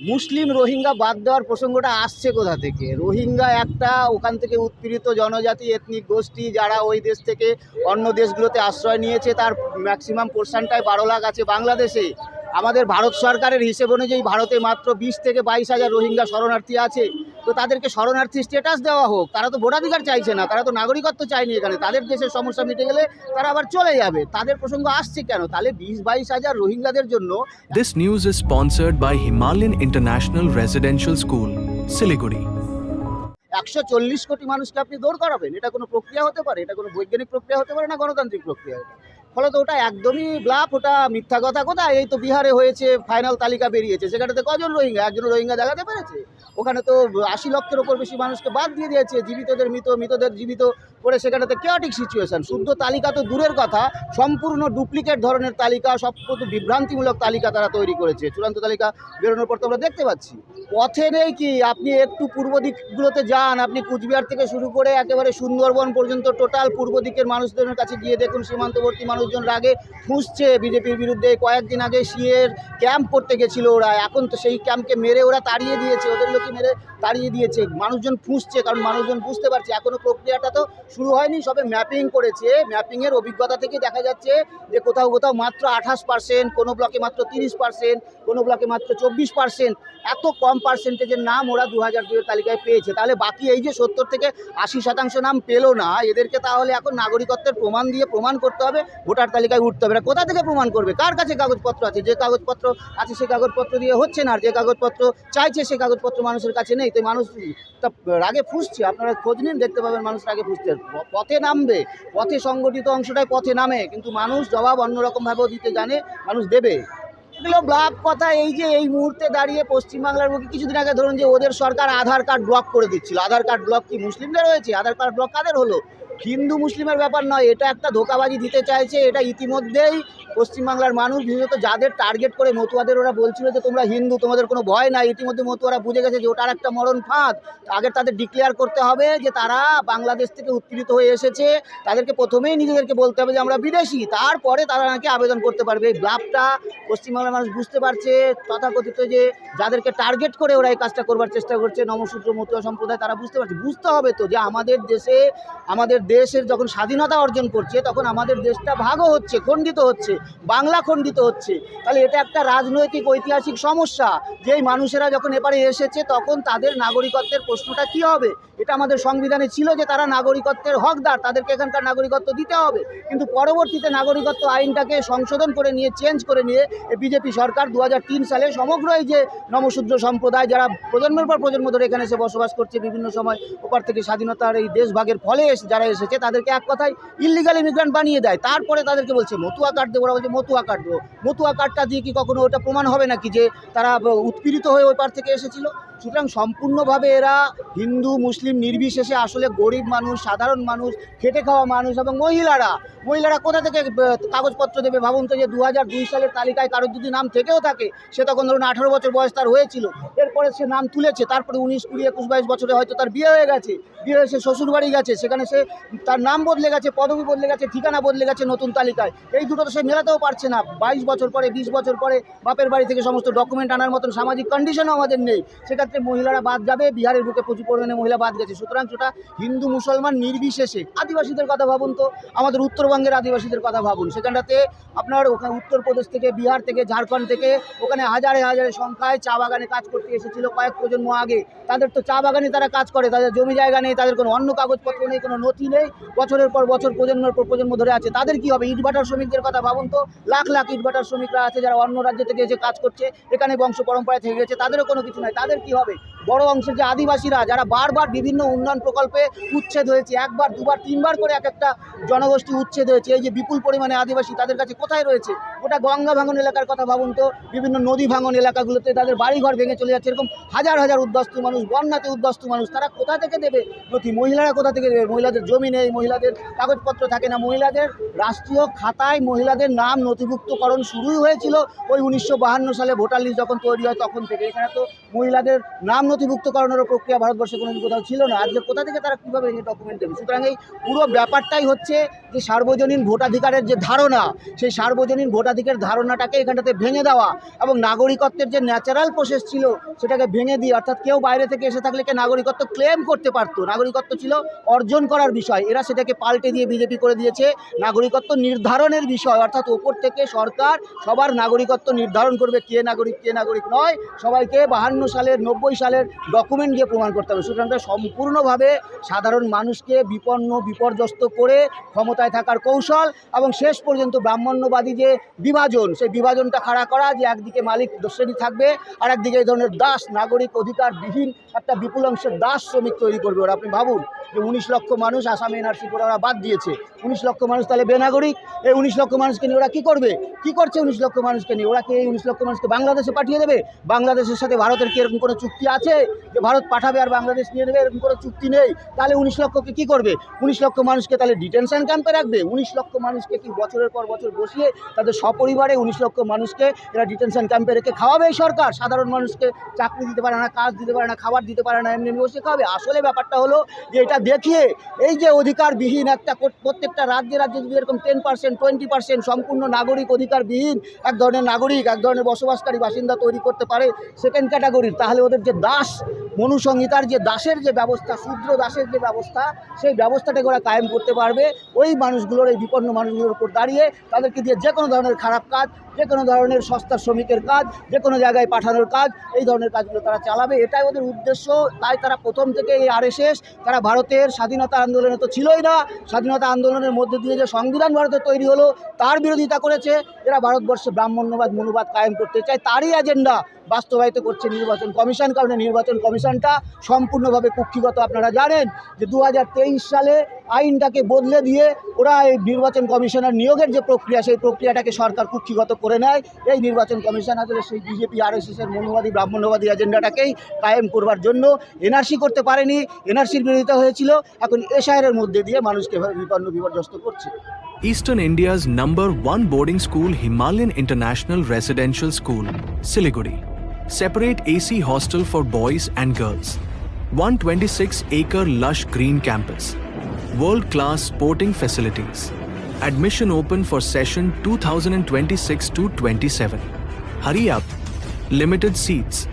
মুসলিম রোহিঙ্গা বাদ দেওয়ার প্রসঙ্গটা আসছে কোথা থেকে? রোহিঙ্গা একটা ওখান থেকে উৎপীড়িত জনজাতি এথনিক গোষ্ঠী যারা ওই দেশ থেকে অন্য দেশগুলোতে আশ্রয় নিয়েছে, তার ম্যাক্সিমাম পোর্শনটাই বারো লাখ আছে বাংলাদেশে। আমাদের ভারত সরকারের হিসেব অনুযায়ী ভারতে মাত্র বিশ থেকে বাইশ হাজার রোহিঙ্গা শরণার্থী আছে। তো তাদেরকে শরণার্থী স্টেটাস দেওয়া হোক তারা তো ভোটাধিকার চাইছে না তারা তো নাগরিকত্ব চায়নি এখানে। তাদের দেশের সমস্যা মিটে গেলে তারা আবার চলে যাবে। তাদের প্রসঙ্গ আসছে কেন? তাহলে বিশ বাইশ হাজার রোহিঙ্গাদের জন্য This news is sponsored by Himalayan International Residential School Siliguri একশো চল্লিশ কোটি মানুষকে আপনি দৌড় করাবেন। এটা কোনো প্রক্রিয়া হতে পারে? এটা কোনো বৈজ্ঞানিক প্রক্রিয়া হতে পারে না গণতান্ত্রিক প্রক্রিয়া ফলত ওটা একদমই ব্লাফ, ওটা মিথ্যা কথা কোথায়? এই তো বিহারে হয়েছে ফাইনাল তালিকা বেরিয়েছে। সেখানেতে কজন রোহিঙ্গা? একজন রোহিঙ্গা দেখাতে পেরেছে? ওখানে তো আশি লক্ষের ওপর বেশি মানুষকে বাদ দিয়ে দিয়েছে, জীবিতদের মৃত, মৃতদের জীবিত করে সেখানেতে কেয়াটিক সিচুয়েশন শুদ্ধ তালিকা তো দূরের কথা, সম্পূর্ণ ডুপ্লিকেট ধরনের তালিকা, সব বিভ্রান্তিমূলক তালিকা তারা তৈরি করেছে। চূড়ান্ত তালিকা বেরোনোর পর তো আমরা দেখতে পাচ্ছি। পথে নেই কি? আপনি একটু পূর্ব দিকগুলোতে যান, আপনি কুচবিহার থেকে শুরু করে একেবারে সুন্দরবন পর্যন্ত টোটাল পূর্ব দিকের মানুষদের কাছে গিয়ে দেখুন সীমান্তবর্তী মানুষজন রাগে ফুঁসছে বিজেপির বিরুদ্ধে। কয়েকদিন আগে সিএর ক্যাম্প করতে গেছিল ওরা। এখন তো সেই ক্যাম্পকে মেরে ওরা তাড়িয়ে দিয়েছে। ওদের লোকই মেরে তাড়িয়ে দিয়েছে। মানুষজন ফুঁসছে কারণ মানুষজন বুঝতে পারছে। এখনও প্রক্রিয়াটা তো শুরু হয়নি, সবে ম্যাপিং করেছে। ম্যাপিংয়ের অভিজ্ঞতা থেকে দেখা যাচ্ছে যে কোথাও কোথাও মাত্র আঠাশ পার্সেন্ট কোনো ব্লকে মাত্র তিরিশ পার্সেন্ট কোনো ব্লকে মাত্র চব্বিশ পার্সেন্ট এত কম পার্সেন্টেজের নাম ওরা দু হাজার দুয়ের তালিকায় পেয়েছে। তাহলে বাকি এই যে সত্তর থেকে আশি শতাংশ নাম পেল না, এদেরকে তাহলে এখন নাগরিকত্বের প্রমাণ দিয়ে প্রমাণ করতে হবে। ভোটার তালিকায় উঠতে হবে। কোথা থেকে প্রমাণ করবে? কার কাছে কাগজপত্র আছে? যে কাগজপত্র আছে সেই কাগজপত্র দিয়ে হচ্ছে না, আর যে কাগজপত্র চাইছে সেই কাগজপত্র মানুষের কাছে নেই। তো মানুষ তা রাগে ফুসছে। আপনারা খোঁজ নিন, দেখতে পাবেন মানুষ রাগে ফুসছে। পথে নামবে। পথে সংগঠিত অংশটাই পথে নামে। কিন্তু মানুষ জবাব অন্যরকমভাবেও দিতে জানে, মানুষ দেবে। এগুলো ব্লক কথা। এই যে এই মুহূর্তে দাঁড়িয়ে পশ্চিমবাংলার বুকে কিছুদিন আগে ধরুন যে ওদের সরকার আধার কার্ড ব্লক করে দিচ্ছিল। আধার কার্ড ব্লক কি মুসলিমদের হয়েছে? আধার কার্ড ব্লক কাদের হলো? হিন্দু মুসলিমের ব্যাপার নয়, এটা একটা ধোকাবাজি দিতে চাইছে, এটা ইতিমধ্যেই পশ্চিমবাংলার মানুষ, বিশেষত যাদের টার্গেট করে মতুয়াদের, ওরা বলছিল যে তোমরা হিন্দু, তোমাদের কোনো ভয় নাই। ইতিমধ্যে মতুয়ারা বুঝে গেছে যে ওটার একটা মরণ ফাঁদ। আগে তাদের ডিক্লেয়ার করতে হবে যে তারা বাংলাদেশ থেকে উৎপীড়িত হয়ে এসেছে। তাদেরকে প্রথমেই নিজেদেরকে বলতে হবে যে আমরা বিদেশি। তারপরে তারা নাকি আবেদন করতে পারবে। এই ব্লাফটা পশ্চিমবাংলার মানুষ বুঝতে পারছে তথাকথিত যে যাদেরকে টার্গেট করে ওরা এই কাজটা করবার চেষ্টা করছে। নমসূত্র মতুয়া সম্প্রদায়, তারা বুঝতে পারছে। বুঝতে হবে তো যে আমাদের দেশে, আমাদের দেশের যখন স্বাধীনতা অর্জন করছে, তখন আমাদের দেশটা ভাগও হচ্ছে, খণ্ডিত হচ্ছে, বাংলা খণ্ডিত হচ্ছে। তাহলে এটা একটা রাজনৈতিক, ঐতিহাসিক সমস্যা। যে এই মানুষেরা যখন এপারে এসেছে, তখন তাদের নাগরিকত্বের প্রশ্নটা কি হবে? এটা আমাদের সংবিধানে ছিল যে তারা নাগরিকত্বের হকদার, তাদেরকে এখানকার নাগরিকত্ব দিতে হবে। কিন্তু পরবর্তীতে নাগরিকত্ব আইনটাকে সংশোধন করে নিয়ে, চেঞ্জ করে নিয়ে বিজেপি সরকার দু হাজার তিন সালে সমগ্র এই যে নমশূদ্র সম্প্রদায়, যারা প্রজন্মের পর প্রজন্ম ধরে এখানে এসে বসবাস করছে, বিভিন্ন সময় ওপার থেকে স্বাধীনতার এই দেশভাগের ফলে এসে, যারা এসেছে, তাদেরকে এক কথায় ইলিগাল ইমিগ্রান্ট বানিয়ে দেয়। তারপরে তাদেরকে বলছে, মতুয়া কার্ড দেবো। ওরা বলছে, মতুয়া কার্ড দেবো। মতুয়া কার্ডটা দিয়ে কি কখনো ওটা প্রমাণ হবে নাকি যে তারা উৎপীড়িত হয়ে ওই পার থেকে এসেছিল? সুতরাং সম্পূর্ণভাবে এরা হিন্দু, মুসলিম, নির্বিশেষে আসলে গরিব মানুষ, সাধারণ মানুষ, খেটে খাওয়া মানুষ এবং মহিলারা। মহিলারা কোথা থেকে কাগজপত্র দেবে? ভাবুন তো যে দু সালের তালিকায় কারোর যদি নাম থেকেও থাকে, সে তখন ধরুন আঠারো বছর বয়স তার হয়েছিল। এরপরে সে নাম তুলেছে, তারপরে উনিশ, কুড়ি, একুশ, বাইশ বছরে হয়তো তার বিয়ে হয়ে গেছে। বিয়ে হয়ে সে শ্বশুরবাড়ি গেছে, সেখানে সে তার নাম বদলে গেছে, পদবি বদলে গেছে, ঠিকানা বদলে গেছে নতুন তালিকায়। এই দুটো তো সে মেলাতেও পারছে না। বাইশ বছর পরে, বিশ বছর পরে বাপের বাড়ি থেকে সমস্ত ডকুমেন্ট আনার মতন সামাজিক কন্ডিশনও আমাদের নেই। সেক্ষেত্রে মহিলারা বাদ যাবে, বিহারের বুকে প্রচুর পরিমাণে মহিলা বাদ গেছে। সুতরাং সেটা হিন্দু, মুসলমান, নির্বিশেষে আদিবাসীদের কথা ভাবুন তো, আমাদের উত্তরবঙ্গের আদিবাসীদের কথা ভাবুন। সেখানটাতে আপনার ওখানে উত্তরপ্রদেশ থেকে, বিহার থেকে, ঝাড়খণ্ড থেকে ওখানে হাজারে হাজারে সংখ্যায় চা বাগানে কাজ করতে এসেছিল কয়েক প্রজন্ম আগে। তাদের তো চা বাগানে তারা কাজ করে, তাদের জমি জায়গা নেই, তাদের কোনো অন্য কাগজপত্র নেই, কোনো নথি নেই। বছরের পর বছর, প্রজন্মের পর প্রজন্ম ধরে আছে। তাদের কি হবে? ইটভাটার শ্রমিকদের কথা ভাবুন তো, লাখ লাখ ইটভাটার শ্রমিকরা আছে যারা অন্য রাজ্য থেকে এসে কাজ করছে, এখানে বংশ পরম্পরায় থেকে গেছে, তাদেরও কোনো কিছু নাই। তাদের কি হবে। বড় অংশের যে আদিবাসীরা, যারা বারবার বিভিন্ন উন্নয়ন প্রকল্পে উচ্ছেদ হয়েছে, একবার, দুবার, তিনবার করে এক একটা জনগোষ্ঠী উচ্ছেদ হয়েছে, এই যে বিপুল পরিমাণে আদিবাসী তাদের কাছে কোথায় রয়েছে? ওটা গঙ্গা ভাঙন এলাকার কথা ভাবুন তো, বিভিন্ন নদী ভাঙন এলাকাগুলোতে তাদের বাড়িঘর ভেঙে চলে যাচ্ছে, এরকম হাজার হাজার উদ্বাস্তু মানুষ, বন্যাতে উদ্বাস্তু মানুষ, তারা কোথা থেকে দেবে? নথি, মহিলারা কোথা থেকে দেবে? মহিলাদের জমি নেই, মহিলাদের কাগজপত্র থাকে না, মহিলাদের রাষ্ট্রীয় খাতায় মহিলাদের নাম নথিভুক্তকরণ শুরুই হয়েছিল ওই উনিশশো সালে ভোটার লিস্ট যখন তৈরি হয় তখন থেকে, এখানে তো মহিলাদের নাম নথিভুক্ত করানোর প্রক্রিয়া ভারতবর্ষে কোনো কোথাও ছিল না। আজকে কোথা থেকে তারা কীভাবে এই ডকুমেন্ট দেবে? সুতরাং এই পুরো ব্যাপারটাই হচ্ছে যে সার্বজনীন ভোটাধিকারের যে ধারণা, সেই সার্বজনীন ভোটাধিকার ধারণাটাকে এখানটাতে ভেঙে দেওয়া এবং নাগরিকত্বের যে ন্যাচারাল প্রসেস ছিল, সেটাকে ভেঙে দিয়ে অর্থাৎ কেউ বাইরে থেকে এসে থাকলে কে নাগরিকত্ব ক্লেম করতে পারতো। নাগরিকত্ব ছিল অর্জন করার বিষয়। এরা সেটাকে পাল্টে দিয়ে বিজেপি করে দিয়েছে। নাগরিকত্ব নির্ধারণের বিষয়। অর্থাৎ ওপর থেকে সরকার সবার নাগরিকত্ব নির্ধারণ করবে কে নাগরিক কে নাগরিক নয়। সবাইকে বাহান্ন সালের, নব্বই সালের ডকুমেন্ট দিয়ে প্রমাণ করতে হবে। সুতরাং সম্পূর্ণভাবে সাধারণ মানুষকে বিপন্ন, বিপর্যস্ত করে ক্ষমতায় থাকার কৌশল এবং শেষ পর্যন্ত ব্রাহ্মণ্যবাদী যে বিভাজন, সেই বিভাজনটা খাড়া করা, যে একদিকে মালিক শ্রেণি থাকবে আর একদিকে এই ধরনের দাস, নাগরিক অধিকারবিহীন একটা বিপুল অংশের দাস শ্রমিক তৈরি করবে ওরা। আপনি ভাবুন যে উনিশ লক্ষ মানুষ আসামে এনআরসি করে ওরা বাদ দিয়েছে। উনিশ লক্ষ মানুষ তাহলে বেনাগরিক? এই উনিশ লক্ষ মানুষকে নিয়ে ওরা কী করবে? কী করছে উনিশ লক্ষ মানুষকে নিয়ে? ওরা কি এই উনিশ লক্ষ মানুষকে বাংলাদেশে পাঠিয়ে দেবে? বাংলাদেশের সাথে ভারতের কি এরকম কোনো চুক্তি আছে? যে ভারত পাঠাবে আর বাংলাদেশ নিয়ে নেবে, এরকম কোনো চুক্তি নেই। তাহলে উনিশ লক্ষকে কী করবে? উনিশ লক্ষ মানুষকে তাহলে ডিটেনশন ক্যাম্পে রাখবে? উনিশ লক্ষ মানুষকে কি বছরের পর বছর বসিয়ে তাদের সপরিবারে উনিশ লক্ষ মানুষকে এরা ডিটেনশন ক্যাম্পে রেখে খাওয়াবে এই সরকার? সাধারণ মানুষকে চাকরি দিতে পারে না, কাজ দিতে পারে না, খাবার দিতে পারে না, এমনি বসে খাওয়াবে? আসলে ব্যাপারটা হলো যে এটা দেখিয়ে এই যে অধিকারবিহীন একটা কোট- প্রত্যেকটা রাজ্যে রাজ্যে যদি এরকম টেন পার্সেন্ট টোয়েন্টি পার্সেন্ট সম্পূর্ণ নাগরিক অধিকারবিহীন এক ধরনের নাগরিক, এক ধরনের বসবাসকারী বাসিন্দা তৈরি করতে পারে সেকেন্ড ক্যাটাগরির তাহলে ওদের যে দাস, মনুসংহিতার যে দাসের যে ব্যবস্থা, শূদ্র দাসের যে ব্যবস্থা, সেই ব্যবস্থাটাকে ওরা কায়েম করতে পারবে। ওই মানুষগুলোর, এই বিপন্ন মানুষগুলোর উপর দাঁড়িয়ে তাদেরকে দিয়ে যে কোনো ধরনের খারাপ কাজ যে কোনো ধরনের সস্তা শ্রমিকের কাজ যে কোনো জায়গায় পাঠানোর কাজ, এই ধরনের কাজগুলো তারা চালাবে। এটাই ওদের উদ্দেশ্য। তাই তারা প্রথম থেকে এই আরএসএস, তারা ভারতের স্বাধীনতা আন্দোলনে তো ছিলই না। স্বাধীনতা আন্দোলনের মধ্যে দিয়ে যে সংবিধান ভারতের তৈরি হলো, তার বিরোধিতা করেছে। এরা ভারতবর্ষে ব্রাহ্মণ্যবাদ, মনোবাদ কায়েম করতে চায়। তারই এজেন্ডা বাস্তবায়িত করছে নির্বাচন কমিশন কারণে নির্বাচন কমিশনটা সম্পূর্ণভাবে কুক্ষিগত। আপনারা জানেন যে দু হাজার তেইশ সালে আইনটাকে বদলে দিয়ে ওরা এই নির্বাচন কমিশনের নিয়োগের যে প্রক্রিয়া সেই প্রক্রিয়াটাকে সরকার কুক্ষিগত করে নেয়। এই নির্বাচন কমিশন আসলে সেই বিজেপি আর এস এর মনুবাদী ব্রাহ্মণ্যবাদী এজেন্ডাটাকেই কায়েম করবার জন্য এনআরসি করতে পারেনি। এনআরসির বিরোধিতা হয়েছিল। এখন এশায়ের মধ্যে দিয়ে মানুষকে বিপন্ন বিপর্যস্ত করছে। Eastern India's number one boarding school, Himalayan International Residential School, Siliguri. Separate AC hostel for boys and girls. 126 acre lush green campus. World class sporting facilities. Admission open for session 2026 to 27. Hurry up. Limited seats.